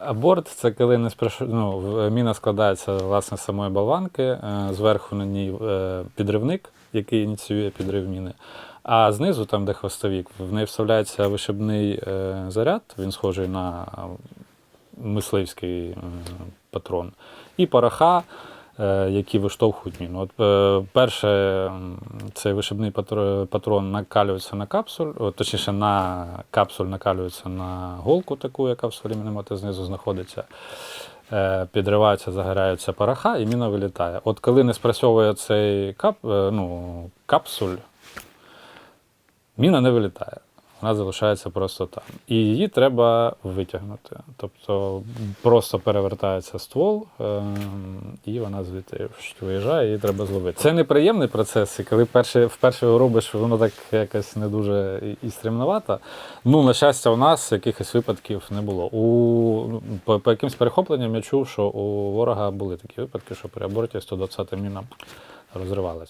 Аборт це коли не спраш... ну, міна складається власне з самої болванки, е, зверху на ній е, підривник, який ініціює підрив міни. А знизу, там, де хвостовік, в неї вставляється вишибний е, заряд, він схожий на мисливський е, патрон, і пороха, е, які виштовхують міну. От, е, перше, цей вишибний патрон накалюється на капсуль, точніше, на капсуль накалюється на голку таку, яка в міномета знизу знаходиться. Е, Підривається, загоряється пороха, і міна вилітає. От коли не спрацьовує цей кап, е, ну, капсуль, міна не вилітає. Вона залишається просто там. І її треба витягнути. Тобто просто перевертається ствол, ем, і вона звідти виїжджає, її треба зловити. Це неприємний процес, і коли перше, вперше його робиш, воно так якось не дуже і- стремновато. Ну, на щастя, у нас якихось випадків не було. У, ну, по, по якимсь перехопленням я чув, що у ворога були такі випадки, що при аборті 120 міна розривалась.